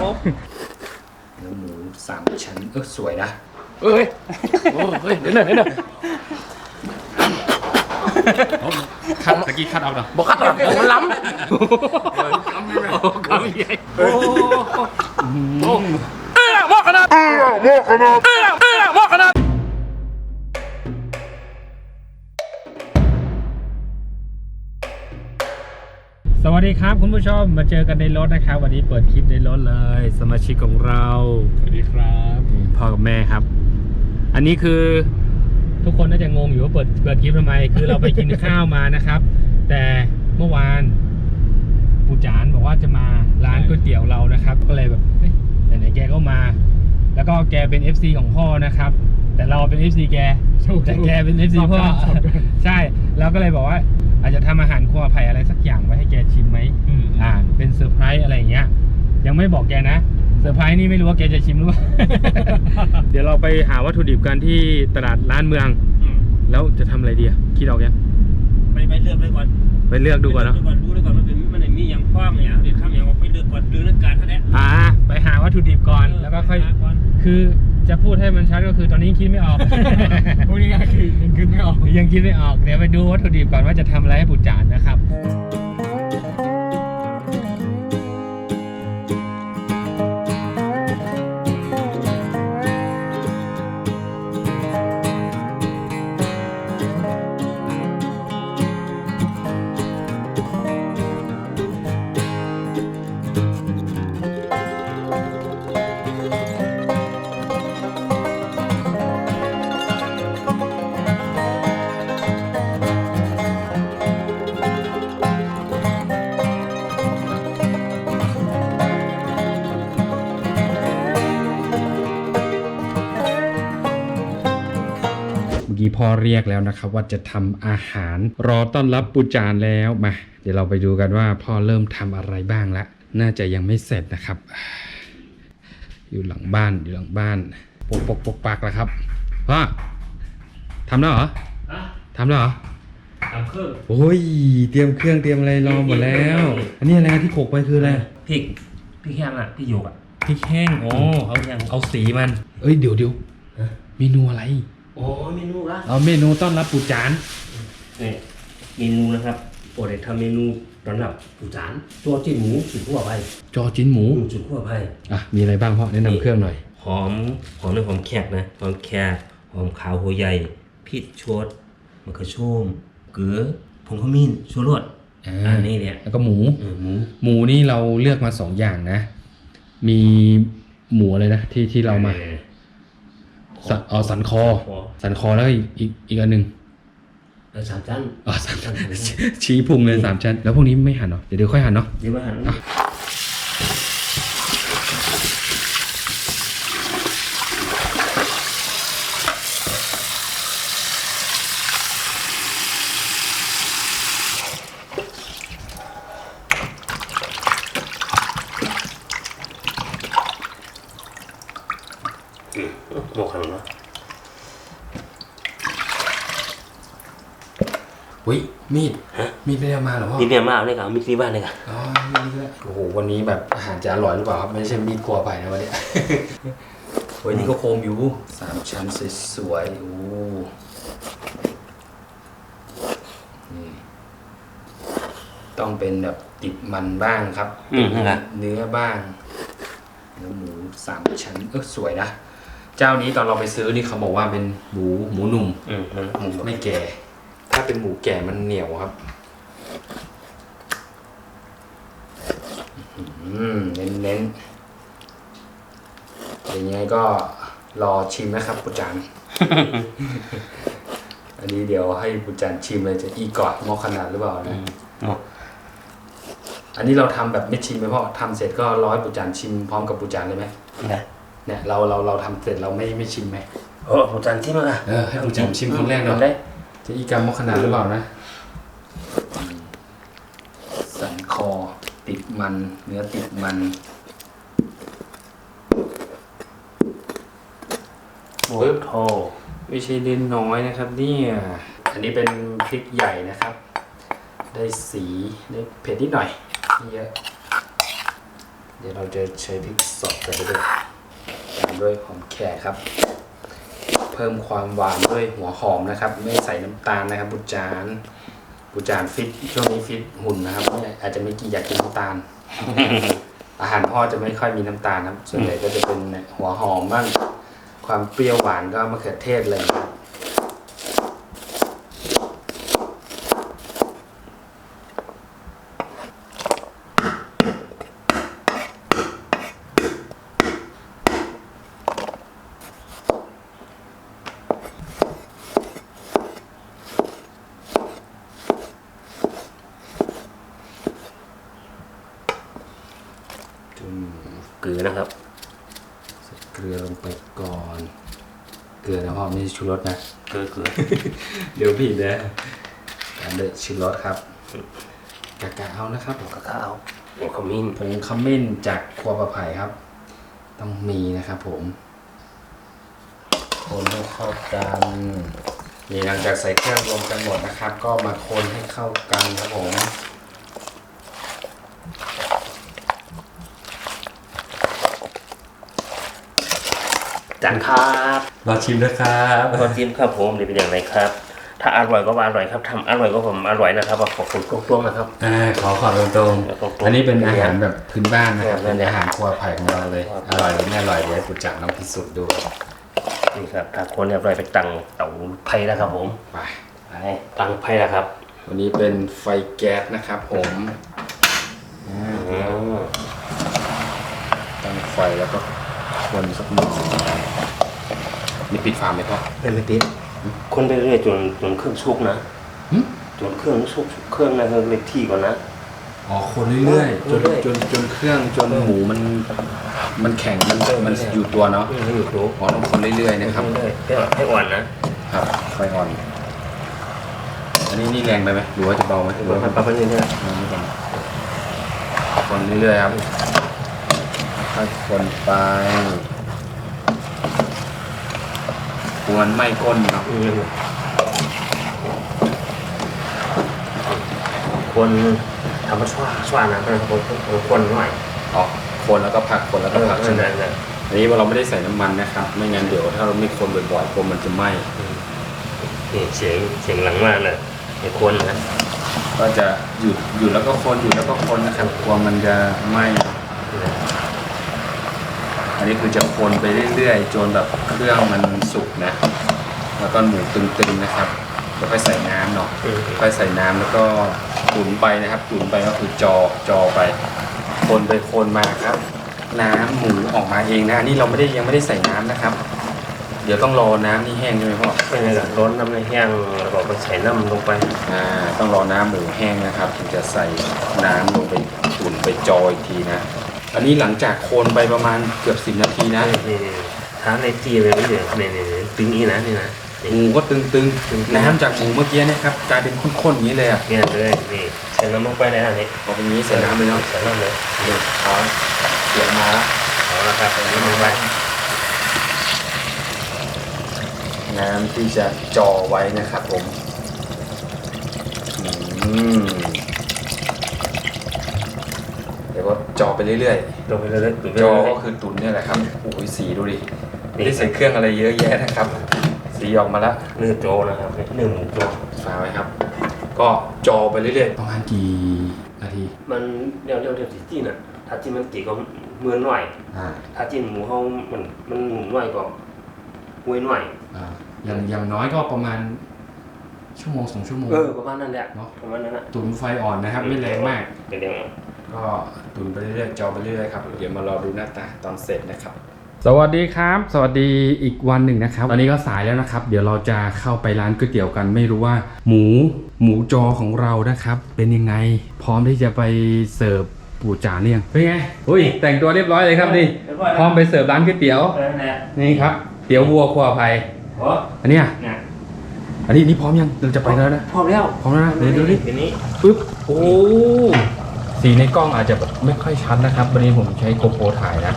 ผมเนื้อหมูสามชั้นเออสวยนะเอ้ยโอ้เฮ้ยเดี๋ยวหน่อยเดี๋ยวหน่อยคัดตะกี้คัดเอาเนาะบอกคัดหรอกมันล้ำโอ้กำใหญ่โอ้โหเอ้ยหมอกขนาดเอ้ยหมอกขนาดเอ้ยเอ้ยหมอกข วัสดีครับคุณผู้ชมมาเจอกันในรถนะครับ วันนี้เปิดคลิปในรถเลย สมาชิกของเราสวัสดีครับนี่พ่อกับแม่ครับ อันนี้คือทุกคนน่าจะงงอยู่ว่าเปิดเปิดคลิปทำไม คือเราไปกินข้าวมานะครับ แต่เมื่อวานปูจานบอกว่าจะมาร้านก๋วยเตี๋ยวเรานะครับ ก็เลยแบบเฮ้ยไหนๆแกก็มา แล้วก็แกเป็น FC ของพ่อนะครับ แต่เราเป็น FC แกแต่แกเป็น FC พ่อใช่แล้วก็เลยบอกว่า อาจจะทำอาหารครัวไผ่อะไรสักอย่างไว้ให้แกชิมไหมอ่า เป็นเซอร์ไพรส์อะไรอย่างเงี้ย ยังไม่บอกแกนะเซอร์ไพรส์นี่ไม่รู้ว่าแกจะชิมหรือเปล่าเดี๋ยวเราไปหาวัตถุดิบกันที่ตลาดร้านเมือง แล้วจะทำอะไรดีอะคิดออกยังไปไปเลือกไปก่อนไปเลือกดูก่อนเนาะไปก่อนดูด้วยก่อนมันเป็นมันมีอย่างคว้างอย่างเด็ดข้ามอย่างว่าไปเลือกก่อนดูนักการเท่านั้นอ่า ไปหาวัตถุดิบก่อนแล้วก็ค่อยหาก่อนคือ จะพูดให้มันชัดก็คือตอนนี้คิดไม่ออกพูดง่ายๆคือยังขึ้นไม่ออก ยังคิดไม่ออก เดี๋ยวไปดูวัตถุดิบก่อนว่าจะทำอะไรให้ปู่จานนะครับ กี้พ่อเรียกแล้วนะครับ ว่าจะทำอาหารรอต้อนรับปูจานแล้วมาเดี๋ยวเราไปดูกันว่าพ่อเริ่มทำอะไรบ้างละน่าจะยังไม่เสร็จนะครับ อยู่หลังบ้านอยู่หลังบ้านปกปกปกปักแล้วครับพ่อทำแล้วเหรอทำแล้วเหรอทำเครื่องโอ้ยเตรียมเครื่องเตรียมอะไรรอหมดแล้ว อันนี้อะไรที่โขกไปคืออะไรพริกพริกแห้งอะพริกหยวกอะพริกแห้งโอ้เอาแห้งเอาสีมัน เอ้ยเดี๋ยวเดี๋ยวเมนูอะไร โอ้เมนูละเอาเมนูต้อนรับปูจานนี่เมนูนะครับโปรดทำเมนูต้อนรับผู้จานตัวจิ้มหมูสุดขั้วไปจอจิ้นหมูหมูสุดขั้วไปอะมีอะไรบ้างพ่อแนะนำเครื่องหน่อย หอมหอมเรื่องหอมแขกนะหอมแขกหอมขาวหัวใหญ่พริกชดมะเขือส้มเกลือผงขมิ้นชูรสอ่า อันนี้เนี่ยแล้วก็หมู เออหมูหมูนี่เราเลือกมาสองอย่างนะ มีหมูอะไรนะที่ที่เรามา ออ สันเอาสันคอคอ สันคอแล้วก็อีกอีกอีกอันหนึ่งเออสามชั้นอ๋อสามชั้นชี้พุงเลยสามชั้น แล้วพวกนี้ไม่หั่นเนาะเดี๋ยวเดี๋ยวค่อยหั่นเนาะเดี๋ยวมาหัน หมกขันเนาะ อุ้ย มีดมีดไม่ได้เอามาเหรอพ่อมีเนี่ยมากเลยครับมีที่บ้านเลยครับอ๋อมีดด้วยโอ้โหวันนี้แบบอาหารจะอร่อยหรือเปล่าครับไม่ใช่มีดกลัวไปนะวันนี้วันนี้ก็โคมอยู่สามชั้นสวยๆโอ้นี่ต้องเป็นแบบติดมันบ้างครับอืมนะครับเนื้อบ้างเนื้อหมูสามชั้นเออสวยนะ เจ้านี้ตอนเราไปซื้อนี่เขาบอกว่าเป็นหมูหมูหนุ่มอืมมันหมูไม่แก่ ถ้าเป็นหมูแก่มันเหนียวครับอืมเน้นเน้นๆอย่างไงก็รอชิมนะครับปุจานอันนี้เดี๋ยวให้ปุจานชิมเลยจะอีกอดมอขนาดหรือเปล่านะเนาะอันนี้เราทำแบบไม่ชิมไหมพ่อทำเสร็จก็รอให้ปุจานชิมพร้อมกับปุจานเลยไหมนะเนี่ยเราเราเราทำเสร็จเราไม่ไม่ชิมไหมโอ้ผมจันที่มาเออให้ปุจานชิมคนแรกเนาะได้ จะอีกรรมมอขนาดหรือเปล่านะสันคอติดมัน เนื้อติดมันโอ้โหไม่ใช่เล่นน้อยนะครับเนี่ยอันนี้เป็นพริกใหญ่นะครับ ได้สีได้เผ็ดนิดหน่อยไม่เยอะเดี๋ยวเราจะใช้พริกสดไปด้วยตามด้วยหอมแขกครับเพิ่มความหวานด้วยหัวหอมนะครับ ไม่ใส่น้ำตาลนะครับบุจานบุจานฟิตช่วงนี้ฟิตหุ่นนะครับไม่อาจจะไม่กี่อยากกินน้ำตาล อาหารพ่อจะไม่ค่อยมีน้ำตาลครับ ส่วนใหญ่ก็จะเป็นหัวหอมบ้างความเปรี้ยวหวานก็มะเขือเทศเลยครับ เกลือนะครับ ใส่เกลือลงไปก่อน เก ลือนะพ่อไม่ใช่ชูรสนะ เกลือเกลือเดี๋ยวผิดนะตามด้วยชูรสครับกากาเอานะครับกะข้าวหัวขมิ้นผงขมิ้นจากครัวประไผ่ครับ ต้องมีนะครับผมคนให้เข้ากันนี่หลังจากใส่เครื่องรวมกันหมดนะครับ ก็มาคนให้เข้ากันครับผม จันครับรอชิมนะครับขอจิ้มครับผมนี่เป็นอย่างไรครับ ถ้าอร่อยก็ว่าอร่อยครับทำอร่อยก็ผมอร่อยนะครับขอบคุณกวงๆนะครับอ่าขอขอบตรงขอบคุณๆอันนี้เป็นอาหารแบบพื้นบ้านนะครับครับเป็นอาหารครัวไผ่ของเราเลยครับอร่อยหรือไม่อร่อยเดี๋ยวให้คุณจักรลองพิสูจน์ดูนี่ครับถ้าคนอร่อยไปตังเตาไผ่นะครับผมไปไปตังไผ่นะครับ วันนี้เป็นไฟแก๊สนะครับผมอืมตั้งไฟแล้วก็ คนสักหน่อยนี่ปิดฟาร์มไหมพ่อเป็นไม่ติดคนไปเรื่อยๆจนจนเครื่องสุกนะหึจนเครื่องสุกเครื่องนะเครื่องเล็กที่ก่อนนะ อ๋อคนเรื่อยๆจนเรื่อยๆ จนจนเครื่องจนหมูมัน มันแข็งมันมันอยู่ตัวเนาะนี่ไม่อยู่ตัวอ๋อต้องคนเรื่อยๆนะครับ เรื่อยๆให้ให้อ่อนนะครับไฟอ่อน อันนี้นี่แรงไปไหมหรือว่าจะเบาไหมหรือปว่าระมาณนี้นะคนเรื่อยๆครับ ค่อยคนไปควรไม่ก้นเนาะอืมคนทำมาช่วยช่วยนะเป็นคนคนคนหน่อยอ๋อคนแล้วก็ผักคนแล้วก็ผักใช่ไหมนั่นแหละอันนี้เราไม่ได้ใส่น้ำมันนะครับ ไม่งั้นเดี๋ยวถ้าเราไม่คนบ่อยๆกลัวมันจะไหม้นี่เสียงเสียงหลังมากเลยไอ้คนนะก็จะหยุดหยุดแล้วก็คนหยุดแล้วก็คนนะครับกลัวมันจะไหม้อั นนี้คือจะคนไปเรื่อยๆจนแบบเครื่องมันสุกนะ แล้วก็หมูตึงๆนะครับแล้วค่อยใส่น้ำเนาะอืมค่อยใส่น้ำแล้วก็ตุ๋นไปนะครับตุ๋นไปก็คือจอจอไป คนไปคนมาครับ น้ำหมูออกมาเองนะอันนี้เราไม่ได้ยังไม่ได้ใส่น้ำนะครับ เดี๋ยวต้องรอน้ำนี่แห้งใช่ไหมพ่อไม่งั้นก็ร้อนน้ำในแห้งแล้วก็ไปใส่น้ำลงไปอ่าต้องรอน้ำหมูแห้งนะครับ ถึงจะใส่น้ำลงไปตุ๋นไปจออีกทีนะ อันนี้หลังจากโคนไปประมาณเกือบสิบนาทีนะนี่ๆท้าในจีเลยนี่เนี่ยนี่ๆตึงอีนะนี่นะหมูก็ตึงๆ น้ำจากหมูเมื่อกี้เนะครับกลายเป็นข้นๆอย่างนี้เลยอะเนี่ยเลยนี่ใส่น้ำลงไปเลยอันนี้พอเป็นนี้ใส่น้ำเลยเนาะใส่น้ำเลยนี่ช้อนเสียมาแล้วเอาละครับใส่น้ำลงไปน้ำที่จะจ่อไว้นะครับผมอืมเดี๋ยวก็ จอไปเรื่อยลงไปเลยๆตุ๋นไปๆจเลอยก็คือตุ๋นเนี่ยแหละครับโอ้ยสีดูดิไม่ได้ใส่เครื่องอะไรเยอะแยะนะครับ สีออกมาแล้วเนื้อโจนะครับเนื้อหมูโจฝาไว้ครับ ก็จอไปเรื่อยๆประมาณกี่นาทีมันเรียวเรียวเรียวจีนอะถ้าจีนมันตีก็เมือนหน่อย อ่าถ้าจีนหมูเฮามันมันหมูหน่อยก็หวยหน่อย อ่าอย่างอย่างน้อยก็ประมาณชั่วโมงสองชั่วโมง เออประมาณนั้นแหละเนาะ ประมาณนั้นอะ ตุ๋นไฟอ่อนนะครับ ไม่แรงมาก เดี๋ยว ก็ตุนไปเรื่อยๆจอไปเรื่อยๆครับเดี๋ยวมารอดูหน้าตาตอนเสร็จนะครับ สวัสดีครับ สวัสดีอีกวันหนึ่งนะครับ ตอนนี้ก็สายแล้วนะครับ เดี๋ยวเราจะเข้าไปร้านก๋วยเตี๋ยวกัน ไม่รู้ว่า หมูหมูจอของเรานะครับ เป็นยังไง พร้อมที่จะไปเสิร์ฟปู่จานหรือยังเป็นไงอุ้ยแต่งตัวเรียบร้อยเลยครับนี่พร้อมไปเสิร์ฟร้านก๋วยเตี๋ยวเออเนี่ยนี่ครับเตี๋ยววัวครัวไผ่โอ้อันเนี้ยเนี่ยอันนี้นี่พร้อมยังเราจะไปแล้วนะพร้อมแล้วพร้อมแล้วนะเดี๋ยวดูดิ ทีนี้ปึ๊บ โอ้ สีในกล้องอาจจะแบบไม่ค่อยชัดนะครับ วันนี้ผมใช้โกโปรถ่ายนะ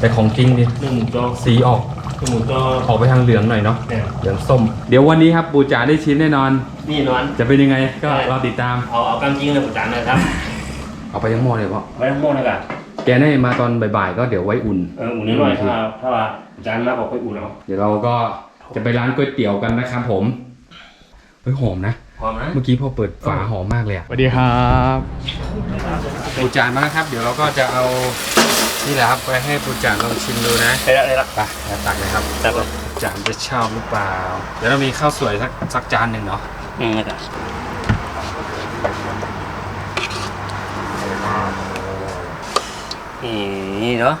แต่ของจริงดิหนึ่งหมูจอสีออกหนึ่งหมูจอออกไปทางเหลืองหน่อยเนาะ เนี่ยเหลืองส้ม เดี๋ยววันนี้ครับปูจ๋าได้ชิ้นแน่นอน นี่นอน จะเป็นยังไงก็ใช่ รอติดตาม เอาเอากำจริงเลยผมจานเลยครับ เอาไปยังหม้อเลยพ่อไว้ทั้งหมดเลยกันแกให้มาตอนบ่ายๆก็เดี๋ยวไว้อุ่น เอออุ่นนิดหน่อยถ้าถ้าว่าจานมาบอกค่อยอุ่นเอาเดี๋ยวเราก็จะไปร้านก๋วยเตี๋ยวกันนะครับผมเฮ้ยหอมนะ พร้อมนะเมื่อกี้พอเปิดฝาหอมมากเลยอะสวัสดีครับปูจานมาแล้วครับ เดี๋ยวเราก็จะเอานี่แหละครับไปให้ปูจานลองชิมดูนะได้ละได้ละไปเดี๋ยวตักเลยครับได้ละปูจานจะชอบหรือเปล่า เดี๋ยวเรามีข้าวสวยสักสักจานหนึ่งเนาะอืมนะครับนี่เนาะ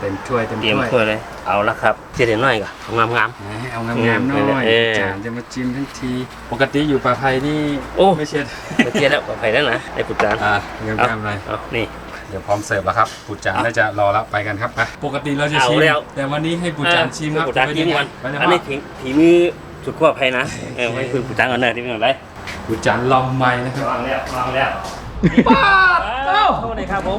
เต็มถ้วยเต็มเตรียมถ้วยถ้วยเลย เอาละครับเจ็ดหน่อยก่อนงามงามเอางามๆหน่อยเออจานจะมาชิมทั้งที ปกติอยู่ปลาไทยนี่โอ้ ไม่เช็ดๆเจ็ดแล้วไปแล้วนะไอ้ปุจจานอ่างามๆเลย เอานี่ เดี๋ยวพร้อมเสิร์ฟแล้วครับปูจานน่าจะรอแล้วไปกันครับไปปกติเราจะเอาชิมแล้ว แต่วันนี้ให้ปูจานชิมครับปุจจานชิมก่อนไปเลยอันนี้ถีถีมือสุดขั้วภัยนะเออให้คือปุจจานก่อนเนอะที่เป็นอะไรปูจานลองไม้นะครับวางแล้ววางแล้วป้าเอ้าเข้ามาเลยครับผม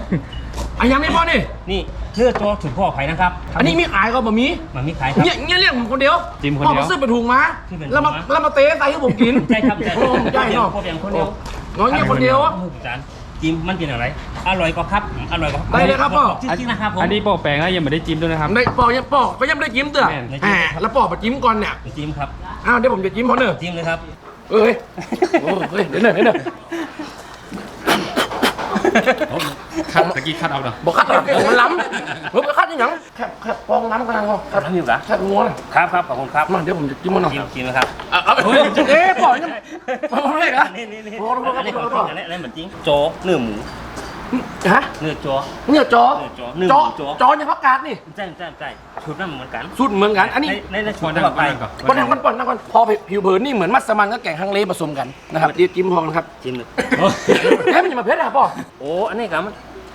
อันยังไม่พอนี่นี่ เลือดตัวสุดขั้วภัยนะครับอันนี้มีขายก็บะหมี่มันมีขายครับ เนี่ยเนี่ยเรียกผมคนเดียวจิ้มคนพ่อเดียวมาซื้อไปถูกมาซื้อไปถูกแล้วมามาแล้วมาเตะใส่ให้ผมกินใช่ครับใช่โอ้ใช่เนาะพวกอย่างคนเดียวน้อยเนี่ยคนเดียวอะปุจจานจิ้มมันกินอะไร อร่อยกว่าครับอร่อยกว่าได้เลยครับพ่อ จริงๆนะครับผมอันนี้ปอกแปลงแล้วยังไม่ได้จิ้มด้วยนะครับได้ปอกยังปอกก็ยังไม่ได้จิ้มเตื้อแม่นอ่าแล้วปอกมาจิ้มก่อนเนี่ยจิ้มครับอ้าวเดี๋ยวผมจะจิ้มเขาเนอะจิ้มเลยครับ เอ้ยโอ้เฮ้ยเดี๋ยวเนอะเดี๋ยวเนอะ คัดตะกี้คัดเอาเนาะบอกคัดหรอกมันล้ำเฮ้ยไปคัดยังไงแค่แค่ปองล้ำกันพอครับทำอยู่เหรอแค่งัวนะครับครับขอบคุณครับมาเดี๋ยวผมจะจิ้มมันหน่อยจิ้มจิ้มนะครับอะเอาเฮ้ยเอ๊ะปล่อยยังปล่อยเลยนะนี่นี่นี่โอ้โหอันนี้ของจริงอันนี้อันนี้เหมือนจริงโจเนื้อหมู ฮะเนื้อโจเนี่ยจอหนึ่งจอจอจอเนี่ยพักกาดนี่ใช่ใช่ใช่ชุดนั่นเหมือนกันสุดเหมือนกัน อันนี้ในในพชุอดนั่งทั่วก่ไปอนก่อนก่อนทำกันก่อนนะก่อนพอผิวเผินนี่เหมือนมัสมั่นกับแกงฮังเลผสมกันนะครับเดี๋ยวจิ้มพอนะครับจิ้มเลยเฮ้ยมันจะมาเพชรอะพ่อโอ้อันนี้ครับมัน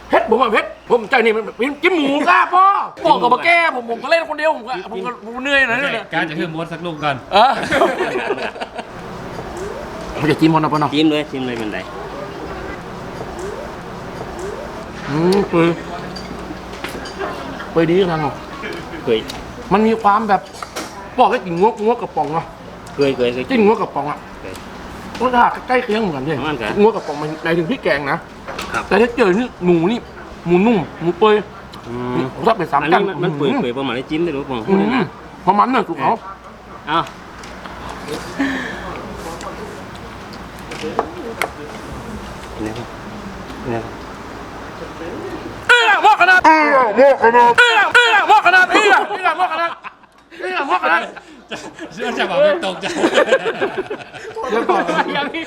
เพชรผมอะเพชรผมใจนี่มันเป็นจิ้มหมูก้าพ่อบอกกับมาแก้ผมผมก็เล่นคนเดียวผมก็ผมก็ผมเหนื่อยหน่อยเนี่ยการจะเพิ่มมดสักลูกก่อนเออผมจะจิ้มพอนะพ่อเนาะจิ้มเลยจิ้มเลยเป็นไร อืมเปื่อยเปื่อยดีจังเนาะเคยมันมีความแบบบอกให้กินงวกงวกกระป๋องเนาะเคยเคยเคยจิ้มงวกกระป๋องอะรสชาติใกล้เคียงเหมือนกันเลยประมาณกันงวกกระป๋องมันในถึงพริกแกงนะครับ แต่ถ้าเจอนี่หมูนี่หมูนุ่มหมูเปื่อยอืมผมชอบเป็นสามอันจันี้นมันมันเปื่อยเปื่อยประมาณนี้จิ้มได้หรือเปล่าอืมเพราะมันเนี่ยถูกเขา เอ้านี่ครับนี่ครับ เอ้ยหม้อขนาด เอ้ยหม้อขนาดเอ้ยเอ้ยหม้อขนาดเอ้ยเอ้ยหม้อขนาดเอ้ยหม้อขนาดเชื่อจะบอกไม่ตกใจเดี๋ยวก่อนอย่างนี้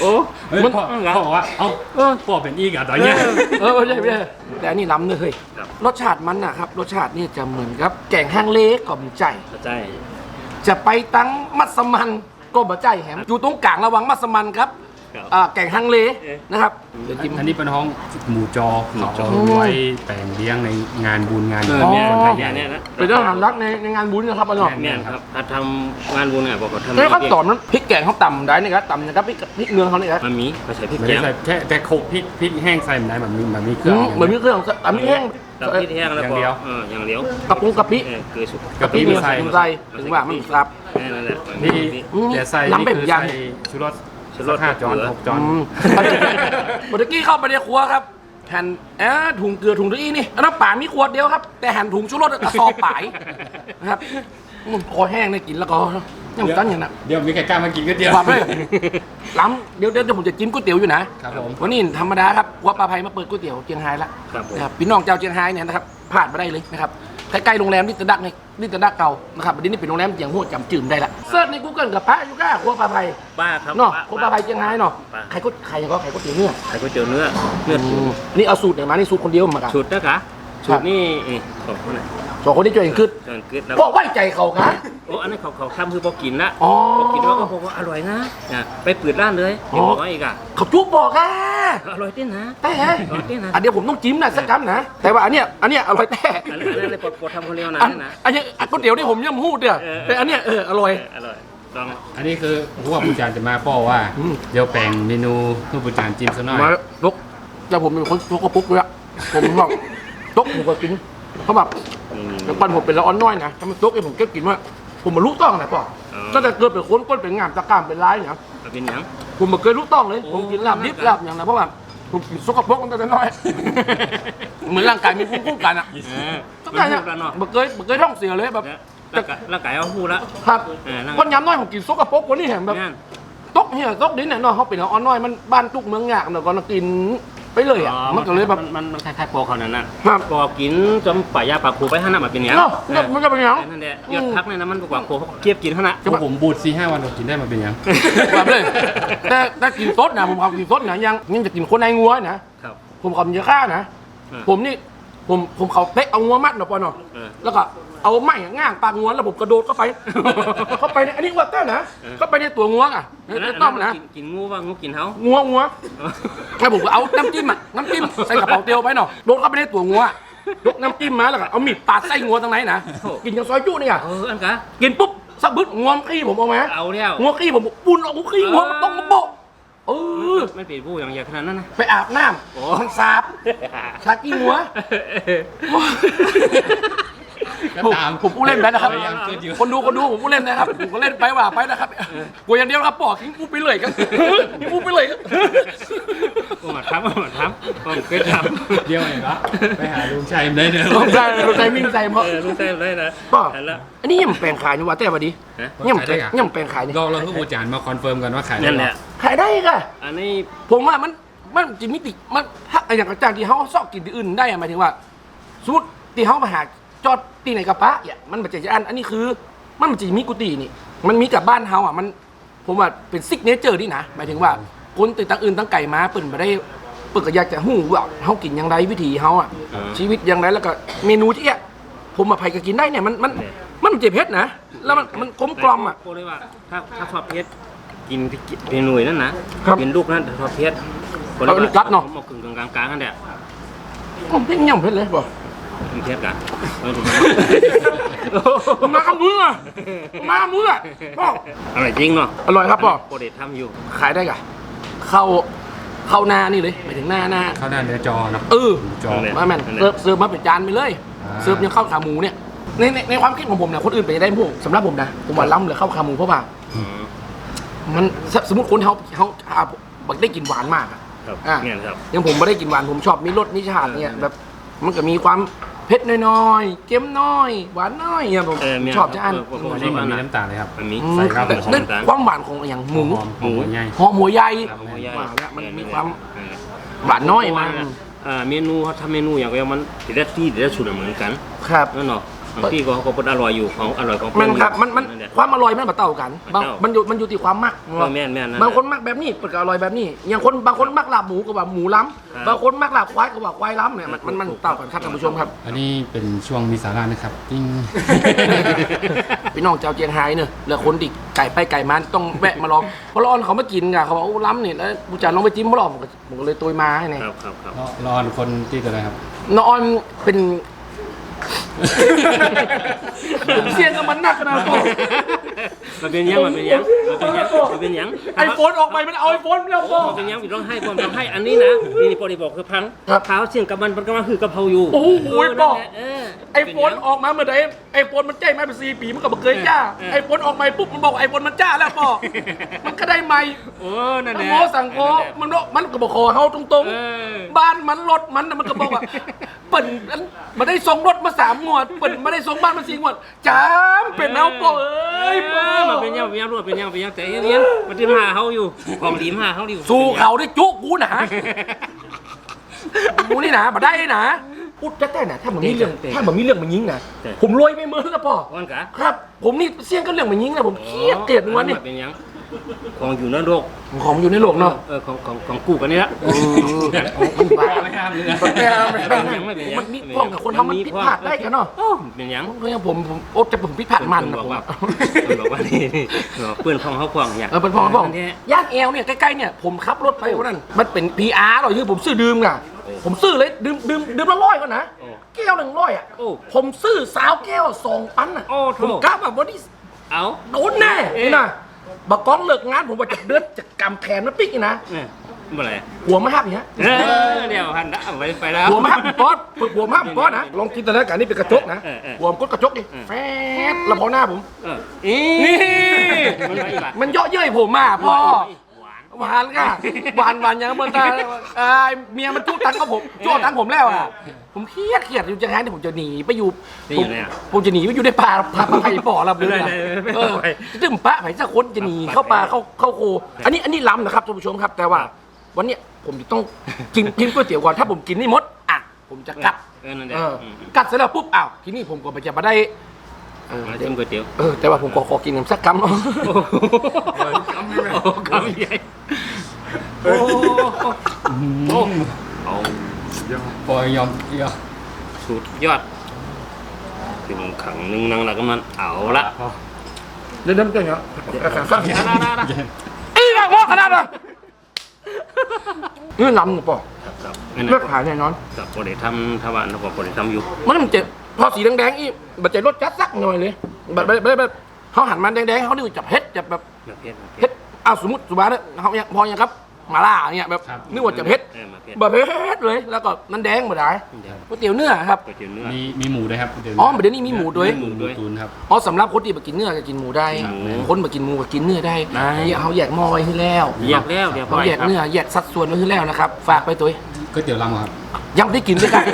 โอ้มันพ่อพ่อบอกว่าเอาปอกเป็นอีกอะตอนเนี้ยเออไม่ใช่ไม่ใช่แต่อันนี้ล้ำเนอะเฮ้ยรสชาติมันนะครับ รสชาตินี่จะเหมือนกับแกงฮังเลกับใจใจ จะไปตั้งมัสมันก็บะใจแหมอยู่ตรงกลางระว่างมัสมันครับ อ่าแกงฮังเลเอ๊ะนะครับเดี๋ยวจิ้ม อันนี้เป็นห้องหมูจอหมูจอเขาไว้แต่งเลี้ยงในงานบุญงานเออของเนี่ยคนไทยใหญ่เนี่ยนะเป็นอาหารรักในในงานบุญนะครับพี่น้องเนี่ยครับถ้าทำงานบุญเนี่ยบอกว่าทำแล้วขั้นตอนนั้นพริกแกงเขาต่ำได้นะครับต่ำนะครับพริกพริกเมืองเขาเนี่ยครับมันมีเขาใส่พริกไม่แกได้งใส่แค่แต่โคกพริกพริกแห้งใส่มันได้มันมีมันมีเครื่อืองมเหมือนมีเครื่องอันนี้แห้งตับพริกแห้งแล้วก็อย่างเดียวเอออย่างเดียวกระปุกกะปิเออเกลือสุกกะปิเมืไม่องใส่ใส่ถึงว่ามันครับแค่นั้นแหละ นี่อืมแต่ใส่ล้ำแบบคือยังใส่ชูรสชู รสห้าจอนเกลือหกจอนอืมเมื่อกี้เข้าไปในครัวครับหั่นเอ๊ะถุงเกลือถุงตะอี้นี่อันนั้นป่ามีขวดเดียวครับ แต่หั่นถุงชูรสกระสอบป่ายนะครับอืมคอแห้งเนี่ยกินแล้วก็ยังกันอย่างนั้น เดี๋ยวมีใครกล้ามากินก๋วยเตี๋ยว ความเลยล้ำเดี๋ยวเดี๋ยวผมจะจิ้มก๋วยเตี๋ยวอยู่นะครับผม วันนี้ธรรมดาครับวัดปลาไพมาเปิดก๋วยเตี๋ยวเจียงไฮ้ละครับผม นะครับพี่น้องเจ้าเจียงไฮ้เนี่ยนะครับพลาดมาได้เลยนะครับ ใกล้ๆโรงแรมนิตดักในนิตดักเก่านะครับวันนี้เป็นโรงแรมเจียงหัวจำจืมได้ละเสิร์ชในกูเกิลกับพระยูก้าครัวปลาไพป้าครับเนาะครัวปลาไพเจียงไฮ้เนาะป้าใครก็ใครก็ใครก็เตี๋ยวเนื้อใส่ก๋วยเตี๋ยวเนื้อเนื้อตุ๋นนี่เอาสูตรไหนมานี่สูตรคนเดียวมากันชุดนะคะ ชุดนี่เอ๊ะของคนไหนสองคนที่ช่วยกันขึ้นเกินกึดแล้วก็ไว้ใจเขาครับโอ้อันนั้นเขาเขาทำคือพอกินละอ๋อพอกินแล้วก็บอกว่าอร่อยนะอะไปเปิดร้านเลยอ๋เดี๋อยวบอกว่าอีกอะเขาจุ๊บบอกอะอร่อยจริงนะแต่อร่อยจริงนะอันเดียวผมต้องจิ้มนะสักคำนะแต่ว่าอันเนี้ยอันเนี้ยอร่อยแต่อันนี้อันนี้เลยปลดปลดทำคนเดียวนะอันนี่นะอันนี้ก๋วยเตี๋ยวที่ผมยังพูดเนี่ยเออแต่อันเนี้ยเอออร่อยเอออร่อยลองอันนี้คือผู้ว่าผู้จารจะมาป้อว่าอืมเดี๋ยวแปลงเมนูเพื่อผู้จารจิ้มซะหน่อยมาลกแต่ผมเป็นคนลกกระปุกเลยอะผมบอก ลกผมก็กินเขาแบบนี่นี่แต่ปันผมเป็นละอ่อนน้อยนะถ้ามันลกเองผมก็กินว่า ผมมารู้ต้องนะป่ะอ๋อตั้งแต่เกิดเป็นคนก้นเป็นงามตะกร้ามเป็นร้ายเนี่ยเอาเป็นหยัง ผมมาเคยรู้ต้องเลย ผมกินลาบดิบลาบอย่างนะเพราะว่าผมกินสกปรกตั้งแต่น้อย เหมือนร่างกายมีภูมิคุ้มกันอะเออทุกมัอนย่างพูเนี่ยดแล้วเนาะบ่เคยบ่เคยท้องเสียเลยแบบ เนี่ยร่างกายร่างกายเอาพูดละ ครับเออนั่นคนย้ำน้อยผมกินสกปรกคนนี้เห็นแบบ นั่น ตกเหี่ยตกดินเนี่ยเนาะเขาเป็นเอาอ้อนน้อยมันบ้านตุกเมืองยากเนาะก็กิน ไปเลยอะมันก็เลยแบบ มันมันคล้ายๆโปรเขานั่นน่ะครับปอกินจนป่ายาปากคูไปท่าน่ะมันเป็นอย่างเนาะมันก็เป็นอย่างนั่นแหละยอดพักเนี่ยนะมันกว่าโคเขาเกียบกินเท่านั้นพวกผมบูดสี่ห้าวันผมกินได้มาเป็นยังแบบเลยแต่แต่กินสดนะผมเอากินสดนะยังยังจะกินคนในงัวนะครับผมเขามันจะฆ่านะเออผมนี่ผมผมเขาเตะเอางัวมัดเนาะปอเนาะเออแล้วก็ เอาไม้ง่างปากงัวแล้วผมกระโดดเข้าไป เข้าไปในอันนี้ว่าแต่นะเออเข้าไปในตัวงัวอะในต้อมนะกิกินงูว่างูกินเฮางัวงัวแล้วผมก็เอาน้ำจิ้มอะน้ำจิ้มใส่กระเป๋าเตียวไปเนาะโดนเข้าไปในตัวงัวยกน้ำจิ้มมาแล้วก็เอามีดปาดไส้งัวตรงไหนนะกินอย่างซอยจุนี่อะเอออันกะกินปุ๊บสะบึดงัวขี้ผมออกมาเอาแล้วงัวขี้ผมปุนออกงัวขี้งัวมันต้องมาโปะเออไม่เป็นผู้อย่างใหญ่ขนาดนั้นนะไปอาบน้โอ้ำทั้งสาบชากี้งัว ก็ตามผมผมผู้เล่นไปนะครับ พยายามเกิดอยู่ คนดูคนดูผมผู้เล่นนะครับ ผมก็เล่นไปว่าไปนะครับกูอย่างเดียวครับปอกทิ้งกูไปเลยครับทิ้งกูไปเลยครับผมมาทำผมมาทำผมเคยทำเดียวเองเหรอไปหาลุงชัยได้เนอะลงใจลงใจมิ่งใจเพราะเออรู้ใจได้นะป่ะเห็นแล้วอันนี้ยังแปลงขายอยู่ว่าแต่วันดีฮะ ยังแปลงยังแปลงขายนี่เราเราให้บูจานมาคอนเฟิร์มกันว่าขายได้นั่นแหละขายได้ค่ะ อันนี้ผมว่ามันมันจิมิติมันถ้าอย่างกระจางที่เขาซอกกินที่อื่นได้อะหมายถึงว่าสมมติที่เขามาหา จอดตีในกระปะเนี่ยมันมันจะอันอันนี้คือ มันมันจะมีกุฏินี่ มันมีกับบ้านเฮาอะมัน ผมว่าเป็นซิกเนเจอร์นี่นะหมายถึงว่าคนติดตั้งอื่นตั้งไก่มาเปิ่นมาได้เปิ่นก็อยากจะหู้ว่าเฮากินยังไงวิถีเฮาอะอ่าชีวิตยังไงแล้วก็เมนูที่อะผมมาไผก็กินได้เนี่ยมันมันมันมันเจ็บเผ็ดนะแล้วมันมันกลมกล่อมอะโเลยว่าถ้าถ้าชอบเพชรกินเป็นหน่วยนั่นนะครับเป็นลูกนั่นแต่ชอบเพชรเอาอันนี้กัดเนาะมากึ่งกลางกลางๆนั่นแหละผมเป็นยังเผ็ดเลยบอก เป็นเพชรกันเออถูกมากับมืออะมากับมืออะพ่ออร่อยจริงเนาะอร่อยครับพ่อโปรเดททำอยู่ ขายได้กะเข้าเข้าหน้านี่เลยไปถึงหน้าหน้าเข้าหน้าเนื้อจอเนอะเออจอมาแม่นเสิร์ฟเสิร์ฟมาเป็นจานไปเลยอ่าเสิร์ฟยังข้าวขาหมูเนี่ยในในในความคิดของผมเนี่ยคนอื่นไปได้พวกสำหรับผมนะผมว่าล้ำเลยข้าวขาหมูเพราะว่ามันสสมมติคนเขาเขาเขาบอกได้กินหวานมากอะครับอะเนี่ยครับอยังผมไม่ได้กินหวานผมชอบมีรสมีชาติเนี่ยแบบ มันก็มีความเผ็ดน้อยๆเค็มน้อย หวานน้อยเนี่ยผมเออเนี่ยชอบจะอันเออผมอันนี้มันมีน้ำตาลเลยครับมันมีอืมใส่ครับแต่แต่ความหวานของอย่างหมูหอมหมูใหญ่ หอมหัวใหญ่ ครับหัวใหญ่ว่าแล้วมันมีความเออหวานน้อยมากเอ่อเมนูเขาทำเมนูอย่างเดียวมันแต่ละที่แต่ละสูตรเหมือนกันครับ นั่นเนาะ บางที่ก็เขาก็เป็นอร่อยอยู่ของอร่อยของมันครับมันมันแหละ ความอร่อยมันมาเต่ากันบางเต่ามัมันอยู่มันอยู่ที่ความมักเออแม่นแม่นนั่นแหละบางคนมักแบบนี้เปิดก็อร่อยแบบนี้อย่างคนบางคนมักลาบหมูก็ว่าหมูล้ครับำบางคนมักลาบควายก็ว่าควายล้ำเนี่ยมันมันมันถูกๆเต่ากันครับท่านผู้ชมครับ อันนี้เป็นช่วงมีสาระนะครับติ้งพี่น้องเจ้าเจียงไฮ้เนอะแล้วคนดิไก่ไปไก่มาต้องแวะมาลองเพราะร้อนเขามากินไงเขาบอกโอ้ล้ำเนี่ยแล้วบูจานลองไปจิ้มมาลองผมก็ผมก็เลยตัวมาให้เนี่ยครับครับครับ รอรอนคนที่กันเลยครับนอนเป็นผม เสียงกับมันหนักขนาดนั้ มันเป็นยังมันเป็นยังมันเป็นยังมันเป็นยังไอโฟนออกไปมันเอาไอโฟนไม่เอาพ่อมันเป็นยังมีร้องไห้ผมร้องไห้อันนี้นะนี่นี่ปอดีบอกคือพังครับเท้าเสียงกับมันมันก็มาคือกะเพราอยู่โอ้โหเนั่นบอกแหละเออไอโฟนออกมาเมื่อใดไอโฟนมันแจ้งมาเป็นสี่ปีมันก็บ่เคยจ้าเออไอโฟนออกมาปุ๊บมันบอกไอโฟนมันจ้าแล้วพ่อมันก็ได้ใหม่โอ้นั่นแหมันละโมสั่งโคมันโมมันก็บอกขอเฮาตรงเออๆบ้านมันรถมันน่ะมันก็บอกว่าเปิ่นอันมาได้ส่งรถมาสามงวดเปิ่นมาได้ส่งบ้านมาสี่งวดจ้ามเป็นเอาพ่อเอ้ยพ่อมันเป็นยังเป็นยังรวดเป็นยังเป็นยังแต่เรียนมันที่มาเขาอยู่ของดีมาเขาอยู่สู้เขาได้จุกกูนะกูนี่นะมาได้นะพูดจะแต่นะถ้ามันมีเรื่องถ้ามันมีเรื่องมันยิงนะผมรวยไม่เหมือนแล้วพ่อวันกะครับ ผมนี่เสี่ยงกันเรื่องมันยิงนะผมเครียดเกลียดวันนี่เป็นยัง ของอยู่ในโลกของอยู่ในโลกเนาะเออของของของกูกันนี่ละมันบ้าไม่ห้ามเลยมันแก้ไม่ได้ไม่เป็นยังมันมีพ้องกับคนทำมันผิดพลาดได้กันเนาะเป็นยังเพราะอย่างผมผมโอ๊ตจะผมผิดพลาดมันนะบอกผมว่าบอกว่านี่นี่เพื่อนของเขาควงอย่างเออเป็นพ้องพ้องย่านแอลเนี่ยใกล้ๆเนี่ยผมขับรถไปวันนั้นมันเป็น PR หรอคือผมซื้อดื่มไงผมซื้อเลยดื่มดื่มดื่มละร้อยก่อนนะแก้วหนึ่งร้อยอะโอ้ผมซื้อสาวแก้วสองปันอะโอ้โถผมกล้าแบบว่านี่เอาโดนแน่นี่นะ บักก้อนเลิกงานผมว่าจะเดือดจะกำแขนมาปิ๊กนี่นะเนี่ยเมื่อไหร่หัวมาหักอย่างเงี้ยเออเดี๋ยวหันเอาไปไปแล้วหัวมาหักก้อนหัวมาหักก้อนนะลองจินตนาการนี่เป็นกระจกนะเออเออหัวมันก็กระจกดิเออแฟดแล้วพอหน้าผมเอออีนี่มันมาอีกละมันเยาะเย้ยผมมาพ่อ หวานหวานค่ะหวานหวานยังเมื่อตาเอ่อเมียมันจู้ตังกับผมจู้ตังผมแล้วอะ ผมเครียดเครียดอยู่จะไงที่ผมจะหนีไปอยู่นี่ผอมยู่เนี่ยผมจะหนีไปอยู่ในป่าพาไปป่อรับเลยไม่นะได้ไม่ได้เออตึมปะไผ่สักคนจะหนีเข้าป่าเข้าเข้าโค อันนี้อันนี้ล้ำนะครับท่านผู้ชมครับ แต่ว่า วันเนี้ยผมจะต้องกินกินก๋วยเตี๋ยวก่อนถ้าผมกินนี่หมดอะผมจะกัดเออนั่นแหละเอออมกัดเสร็จแล้วปุ๊บอ้าวทีนี้ผมก็ไปจะมาได้เออมาเดี๋ชิยวมก๋วยเตี๋ยว เออแต่ว่าผมขอขอกินน้ำสักคำโอ้โห คำใหญ่โอ้โหเอาปล่อยยอมยอมสุดยอดคือมันขังนึงนังแล้วก็มันเอาละเดี๋ยวน้ำเกลือเนาะฟังเสียงนะนะนะอีกอะงอขนาดนั้นนี่ลำเนี่ยป่อเลือกขายแน่นอนกับโปรเดทำทวารแล้วก็โปรเดทำอยู่มันมันเจ็บพอสีแดงๆอีบัดใจรสจัดสักหน่อยเลยแบบแบบแบบแบบเขาหันมาแดงๆเขาดูจับเฮ็ดจับแบบเฮ็ด อ้าวสมมติสุบาเนี่ยเขาอย่างพออย่างครับมาล่าเนี่ยแบบนึกว่าจับเฮ็ดเออมาเพชรแบบเฮ็ดเลย แล้วก็มันแดงหมดเลยเดี๋ยวก๋วยเตี๋ยวเนื้อครับ ก๋วยเตี๋ยวเนื้อ มีมีหมูด้วยครับเดี๋ยวอ๋อเดี๋ยวนี้มีหมูด้วย หมูด้วยตูนครับ อ๋อสำหรับคนที่มากินเนื้อก็กินหมูได้หมูคนมากินหมูก็กินเนื้อได้ได้เนี่ยเขาแยกหม้อไว้ให้แล้วแยกแล้วเดี๋ยวเขาแยกครับเนื้อแยกสัดส่วนไว้ให้แล้วนะครับ ฝากไปตัวเองก๋วยเตี๋ยวลำครับ ยังไม่ได้กินเลยครับ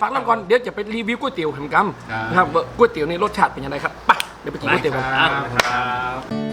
ฝากน้ำก่อนเดี๋ยวจะไปรีวิวก๋วยเตี๋ยวแฮมกัมครับ นะครับว่าก๋วยเตี๋ยวนี่รสชาติเป็นยังไงครับไปเดี๋ยวไปกินก๋วยเตี๋ยวกัน ครับ